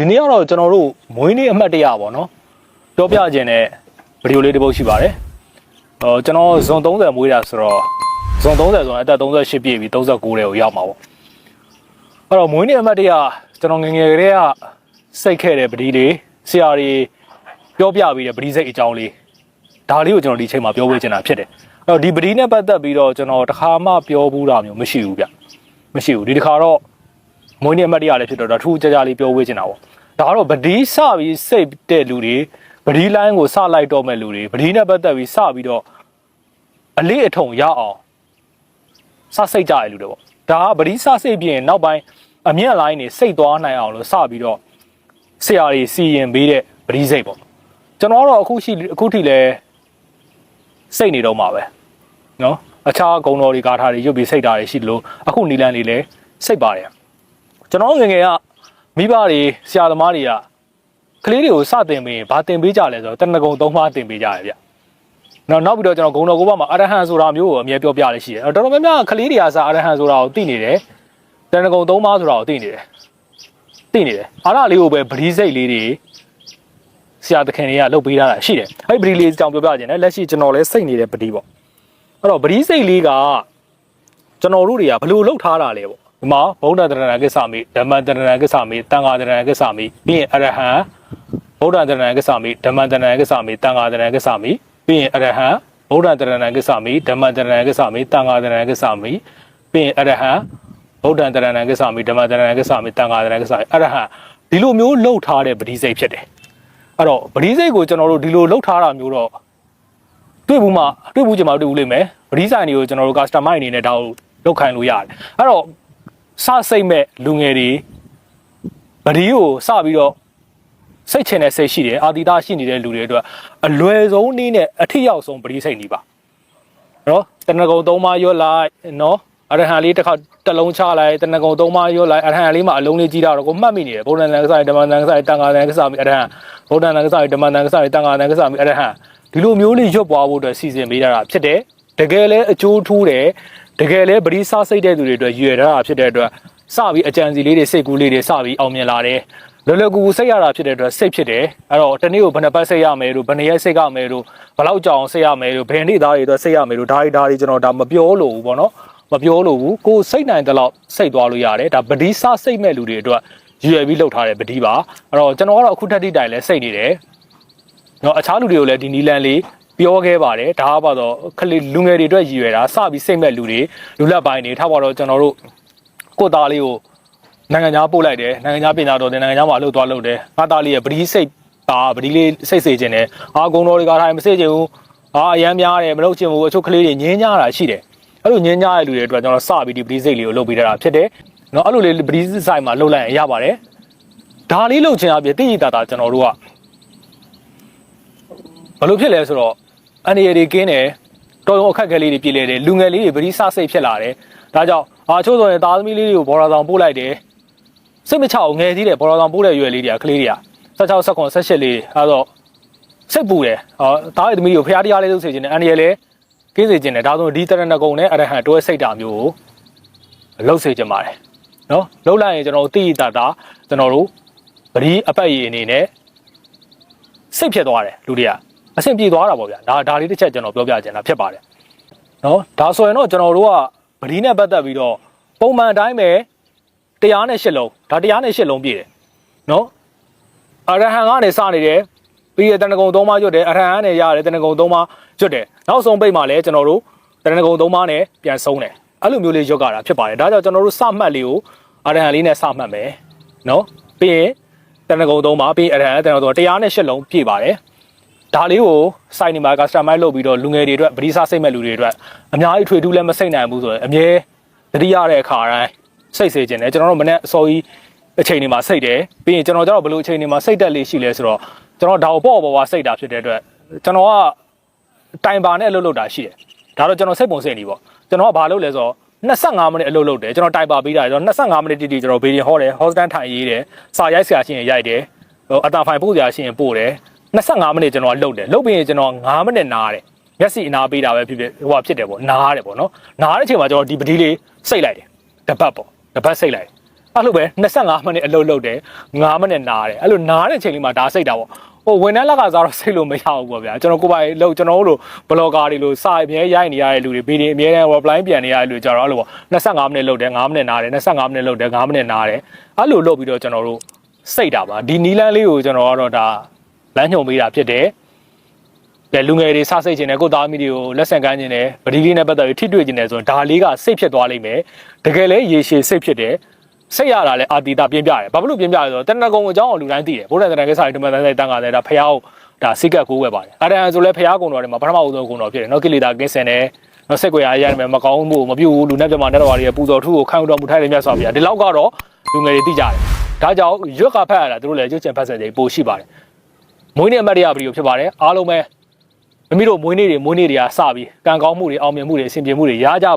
ဒီနေ့ကတော့ကျွန်တော်တို့မွေးနေ့အမှတ်တရပေါ့နော်ပြောပြခြင်းတဲ့ဗီဒီယိုလေးတစ်ပုဒ်ရှိပါတယ်ဟောကျွန်တော်ဇွန်30မွေးတာဆိုတော့ဇွန်30ဆိုတော့အသက်38ပြည့်ပြီး39တဲ့ကိုရောက်မှာပေါ့အဲ့တော့မွေးနေ့အမှတ်တရကျွန်တော်ငယ်ငယ်ကလေးကစိတ်ခဲ့တဲ့ပတိလေးဆရာကြီးပြောပြပြီးတဲ့ပတိစိတ်အကြောင်းလေးဒါလေးကိုကျွန်တော်ဒီချိန်မှာပြောဝေးချင်တာဖြစ်တယ်အဲ့တော့ဒီပတိနဲ့ပတ်သက်ပြီးတော့ကျွန်တော်တစ်ခါမှပြောဘူးတာမျိုးမရှိဘူးဗျမရှိဘူးဒီတစ်ခါတော့မွေးနေ့အမှတ်တရလည်းဖြစ်တော့ဒါထူးခြားခြားလေးပြောဝေးချင်တာပေါ့ ဒါတော့ဗဒီစပြီးစိတ်တဲ့လူတွေဗဒီလိုင်းကိုစလိုက်တော့မဲ့လူတွေဗဒီနဲ့ပတ်သက်ပြီးစပြီးတော့အလေးအထုံရအောင်စစိတ်ကြရလူတွေပေါ့ဒါကဗဒီစစိတ်ပြင်နောက်ပိုင်းအမြင့်လိုင်းနေစိတ်သွားနိုင်အောင်လို့စပြီးတော့ဆရာကြီးစီရင်ပေးတဲ့ဗဒီစိတ်ပေါ့ကျွန်တော်တော့အခုရှိအခုထိလည်းစိတ်နေတော့မှာပဲနော်အခြားဂုံတော်တွေဂါထာတွေရွတ်ပြီးစိတ်ဓာတ်တွေရှိတယ်လို့အခုနီလန်တွေလည်းစိတ်ပါတယ်ကျွန်တော်ငငယ်က မိဘတွေဆရာသမားတွေကကလေးတွေကိုစတင်ပြီးဘာတင်ပေးကြလဲဆိုတော့တဏ္ဍကုံသုံးပါးတင်ပေးကြရဗျ။နောက်နောက်ပြီးတော့ကျွန်တော်ဂုံတော်ကိုဘမှာအရဟံဆိုတာမျိုးကိုအမြဲပြောပြရရှိတယ်။အဲ့တော့တော်တော်များများကလေးတွေကစအရဟံဆိုတာကိုသိနေတယ်။တဏ္ဍကုံသုံးပါးဆိုတာကိုသိနေတယ်။သိနေတယ်။အားရလေးကိုပဲဗလီစိတ်လေးတွေဆရာသခင်တွေကလုပ်ပေးထားတာရှိတယ်။အဲ့ဒီဗလီလေးအကြောင်းပြောပြခြင်းနဲ့လက်ရှိကျွန်တော်လည်းစိတ်နေတဲ့ဗလီပေါ့။အဲ့တော့ဗလီစိတ်လေးကကျွန်တော်တို့တွေကဘယ်လိုလုပ်ထားတာလဲပေါ့ ဒီမှာဗုဒ္ဓတရဏကိစ္စမိဓမ္မတရဏကိစ္စမိတန်ဃာတရဏကိစ္စမိပြီးရင်အရဟံဗုဒ္ဓတရဏကိစ္စမိဓမ္မတရဏကိစ္စမိတန်ဃာတရဏကိစ္စမိပြီးရင်အရဟံဗုဒ္ဓတရဏကိစ္စမိဓမ္မတရဏကိစ္စမိတန်ဃာတရဏကိစ္စမိပြီးရင်အရဟံဗုဒ္ဓတရဏကိစ္စမိဓမ္မတရဏကိစ္စမိတန်ဃာတရဏကိစ္စမိအရဟံဒီလိုမျိုးလှုပ်ထားတဲ့ပဋိစိတ်ဖြစ်တယ်အဲ့တော့ပဋိစိတ်ကိုကျွန်တော်တို့ဒီလိုလှုပ်ထားတာမျိုးတော့တွေ့ဘူးမှတွေ့ဘူးကြမှာတွေ့ဘူးလိမ့်မယ်ပဋိဆိုင်တွေကိုကျွန်တော်တို့ customer အနေနဲ့ဒါကိုလောက်ခိုင်းလို့ရတယ်အဲ့တော့ စစိတ်မဲ့လူငယ်တွေဗဒီကိုစပြီးတော့စိတ်ချင်တဲ့စိတ်ရှိတယ်အာတိတာရှိနေတဲ့လူတွေအတွက်အလွယ်ဆုံးနည်းနဲ့အထက်ရောက်ဆုံးဗဒီစိတ်နေပါနော်တဏ္ဍကုံသုံးပါးရွတ်လိုက်နော်အရဟံလေးတစ်ခါတစ်လုံးချလိုက်တဏ္ဍကုံသုံးပါးရွတ်လိုက်အရဟံလေးမှာအလုံးလေးကြီးတာတော့ကိုမှတ်မိနေတယ်ဗုဒ္ဓံတန်ကစားဓမ္မတန်ကစားတန်ဃာတန်ကစားမိအရဟံဗုဒ္ဓံတန်ကစားဓမ္မတန်ကစားတန်ဃာတန်ကစားမိအရဟံဒီလိုမျိုးလေးရွတ်ပွားဖို့အတွက်စီစဉ်ပေးတာဖြစ်တယ်တကယ်လဲအကျိုးထူးတယ် တကယ်လဲဗဒီစားစိတ်တဲ့သူတွေအတွက်ရည်ရွယ်ထားတာဖြစ်တဲ့အတွက်စပြီးအကြံစီလေးတွေစိတ်ကူးလေးတွေစပြီးအောင်မြင်လာတယ်လွယ်လွယ်ကူကူစိတ်ရတာဖြစ်တဲ့အတွက်စိတ်ဖြစ်တယ်အဲ့တော့တနေ့ကိုဘယ်နှပတ်စိတ်ရမယ်လို့ဘယ်နှရက်စိတ်ရမယ်လို့ဘယ်လောက်ကြောင်စိတ်ရမယ်လို့ဘယ်နေ့သားတွေအတွက်စိတ်ရမယ်လို့ဒါတွေဒါတွေကျွန်တော်ဒါမပြောလို့ဘူးပေါ့နော်မပြောလို့ဘူးကိုယ်စိတ်နိုင်တဲ့လောက်စိတ်သွားလို့ရတယ်ဒါဗဒီစားစိတ်မဲ့လူတွေအတွက်ရည်ရွယ်ပြီးလှုပ်ထားတဲ့ဗဒီပါအဲ့တော့ကျွန်တော်ကတော့အခုထက်ထိတိုင်လဲစိတ်နေတယ်နော်အခြားလူတွေကိုလည်းဒီနီလန်လေး ပြောခဲ့ပါတယ်ဒါကပါတော့ခလေးလူငယ်တွေအတွက်ရည်ရွယ်တာစပြီးစိတ်မဲ့လူတွေလူလက်ပိုင်းတွေထားပါတော့ကျွန်တော်တို့ကိုယ်သားလေးကိုနိုင်ငံခြားပို့လိုက်တယ်နိုင်ငံခြားပြင်သားတော်တယ်နိုင်ငံခြားမှာအလုပ်သွားလုပ်တယ်ငါသားလေးရဲ့ဗဒီစိတ်ပါဗဒီလေးစိတ်စေခြင်းတယ်အာဂုံတော်တွေကထိုင်မစေခြင်းဘူးအာအရမ်းများတယ်မလုပ်ချင်ဘူးအချို့ကလေးတွေငင်းကြတာရှိတယ်အဲ့လိုငင်းကြတဲ့လူတွေအတွက်ကျွန်တော်စပြီးဒီဗဒီစိတ်လေးကိုလုပ်ပေးထားတာဖြစ်တယ်နော်အဲ့လိုလေးဗဒီဆိုင်မှာလုပ်လိုက်ရင်ရပါတယ်ဒါလေးလုပ်ချင်အပြင်တိတိတတာကျွန်တော်တို့ကဘယ်လိုဖြစ်လဲဆိုတော့ အန်ဒီရတွေကင်းတယ်တော်ရုံအခက်အခဲလေးတွေပြည်လဲတယ်လူငယ်လေးတွေဗတိစစိတ်ဖြစ်လာတယ်ဒါကြောင့်အာချို့ဆိုရင်သားသမီးလေးတွေကိုဘော်ရာဆောင်ပို့လိုက်တယ်စိတ်မချအောင်ငယ်သေးတယ်ဘော်ရာဆောင်ပို့တဲ့ရွယ်လေးတွေကကလေးတွေက16 19 18လေးအဲတော့စိတ်ပူတယ်အာသားရဲ့သမီးတွေကိုဖျားတရားလေးလုပ်စေချင်တယ်အန်ဒီရလည်းကင်းစေချင်တယ်ဒါဆိုဒီတရဏဂုံနဲ့အရဟံတွဲစိတ်တာမျိုးကိုလှုပ်စေချင်ပါတယ်နော်လှုပ်လိုက်ရင်ကျွန်တော်တို့တိတိတတာကျွန်တော်တို့ဗတိအပတ်ရည်အနေနဲ့စိတ်ဖြစ်သွားတယ်လူတွေက အဆင်ပြေသွားတာပေါ့ဗျာဒါဒါလေးတစ်ချက်ကျွန်တော်ပြောပြချင်တာဖြစ်ပါတယ်နော်ဒါဆိုရင်တော့ကျွန်တော်တို့ကဗဒီနဲ့ပတ်သက်ပြီးတော့ပုံမှန်အတိုင်းပဲတရားနဲ့ရှစ်လုံးဒါတရားနဲ့ရှစ်လုံးပြည့်တယ်နော်အရဟံကနေစနေတယ်ပြီးရတဏ္ဍကုံသုံးပါးကျွတ်တယ်အရဟံကနေရတယ်တဏ္ဍကုံသုံးပါးကျွတ်တယ်နောက်ဆုံးပိတ်မှာလည်းကျွန်တော်တို့တဏ္ဍကုံသုံးပါးနဲ့ပြန်ဆုံးတယ်အဲ့လိုမျိုးလေးရွတ်ကြတာဖြစ်ပါတယ်ဒါကြောင့်ကျွန်တော်တို့စမှတ်လေးကိုအရဟံလေးနဲ့စမှတ်မယ်နော်ပြီးရင်တဏ္ဍကုံသုံးပါးပြီးအရဟံတဏ္ဍကုံတရားနဲ့ရှစ်လုံးပြည့်ပါတယ် ဒါလေးကိုစိုက်နေမှာ customize လုပ်ပြီးတော့လူငယ်တွေအတွက်ဗတိစားစိတ်မဲ့လူတွေအတွက်အများကြီးထွေထူးလည်းမစိတ်နိုင်ဘူးဆိုရင်အမြဲတတိရတဲ့အခါတိုင်းစိတ်စေခြင်းတယ်ကျွန်တော်တို့မနေ့အစောကြီးအချိန်တွေမှာစိတ်တယ်ပြီးရင်ကျွန်တော်ကျတော့ဘယ်လိုအချိန်တွေမှာစိတ်တက်လေးရှိလဲဆိုတော့ကျွန်တော်ဒါကိုပေါ့ပေါ့ပါစိတ်တာဖြစ်တဲ့အတွက်ကျွန်တော်ကတိုင်ပါနဲ့အလုပ်လုပ်တာရှိတယ်ဒါတော့ကျွန်တော်စိတ်ပုံစိတ်နေပေါ့ကျွန်တော်ကဘာလုပ်လဲဆိုတော့25မိနစ်အလုပ်လုပ်တယ်ကျွန်တော်တိုင်ပါပေးတာကျွန်တော်25မိနစ်တိတိကျွန်တော်ဗီဒီယိုဟောတယ်ဟောစတန်ထိုင်ရေးတယ်စာရိုက်ဆရာရှိရင်ရိုက်တယ်ဟိုအတာဖိုင်ပို့ဆရာရှိရင်ပို့တယ် 25မိနစ်ကျွန်တော်လှုပ်တယ်လှုပ်ပြီးရင်ကျွန်တော်9မိနစ်နားတယ်မျက်စိအနာပေးတာပဲဖြစ်ဖြစ်ဟိုဟာဖြစ်တယ်ပေါ့နားတယ်ပေါ့နော်နားတဲ့အချိန်မှာကျွန်တော်ဒီပတိလေးစိတ်လိုက်တယ်တပတ်ပေါ့တပတ်စိတ်လိုက်အဲ့လိုပဲ25မိနစ်အလုပ်လုပ်တယ်9မိနစ်နားတယ်အဲ့လိုနားတဲ့ချိန်လေးမှာဒါစိတ်တာပေါ့ဟိုဝန်ထမ်းလက်ကစားတော့စိတ်လို့မရဘူးပေါ့ဗျာကျွန်တော်ကိုယ်ပိုင်လို့ကျွန်တော်တို့လိုဘလော့ဂါတွေလိုစာအမြဲရိုက်နေရတဲ့လူတွေဗီဒီအမြဲတမ်း reply ပြန်နေရတဲ့လူကြတော့အဲ့လိုပေါ့25မိနစ်လုပ်တယ်9မိနစ်နားတယ်25မိနစ်လုပ်တယ်9မိနစ်နားတယ်အဲ့လိုလုပ်ပြီးတော့ကျွန်တော်တို့စိတ်တာပါဒီနီလန်းလေးကိုကျွန်တော်ကတော့ဒါ လမ်းညွှန်ပေးတာဖြစ်တယ်ကဲလူငယ်တွေစစိတ်ချင်တယ်ကိုယ့်သားသမီးတွေကိုလက်ဆန်ကမ်းချင်တယ်ပတိလေးနဲ့ပတ်သက်ပြီးထိတွေ့ချင်တယ်ဆိုရင်ဒါလေးကစိတ်ဖြစ်သွားလိမ့်မယ်တကယ်လဲရေရှည်စိတ်ဖြစ်တယ်စိတ်ရတာလဲအာတီတာပြင်းပြတယ်ဘာဖြစ်လို့ပြင်းပြလဲဆိုတော့တဏ္ဍကုံအကြောင်းကိုလူတိုင်းသိတယ်ဘုရားတဏ္ဍကိစ္စတွေဓမ္မတန်ဆိုင်တန်ခါတယ်ဒါဖះကိုဒါစိတ်ကပ်ကိုးဝဲပါတယ်အာတန်ဆိုလဲဖះကုံတော်တွေမှာပထမဦးဆုံးကုံတော်ဖြစ်တယ်နော်ကိလေသာကင်းစင်တယ်နော်စိတ်ကြွယ်ရရတယ်မယ်မကောင်းမှုမပြုတ်ဘူးလူနဲ့ပြမတက်တော်တွေပူဇော်ထုကိုခံတော်မူထိုက်တယ်မြတ်စွာဘုရားဒီလောက်ကတော့လူငယ်တွေသိကြတယ်ဒါကြောင့်ရွက်ကဖတ်ရတာသူတို့လည်းရွက်ချင်ဖတ်ဆက်တယ်ပို့ရှိပါတယ် မွေးနေ့အမတ်တရားဗီဒီယိုဖြစ်ပါတယ်အားလုံးပဲမိမိတို့မွေးနေ့တွေမွေးနေ့တွေကစပြီးကံကောင်းမှုတွေအောင်မြင်မှုတွေအဆင်ပြေမှုတွေရကြ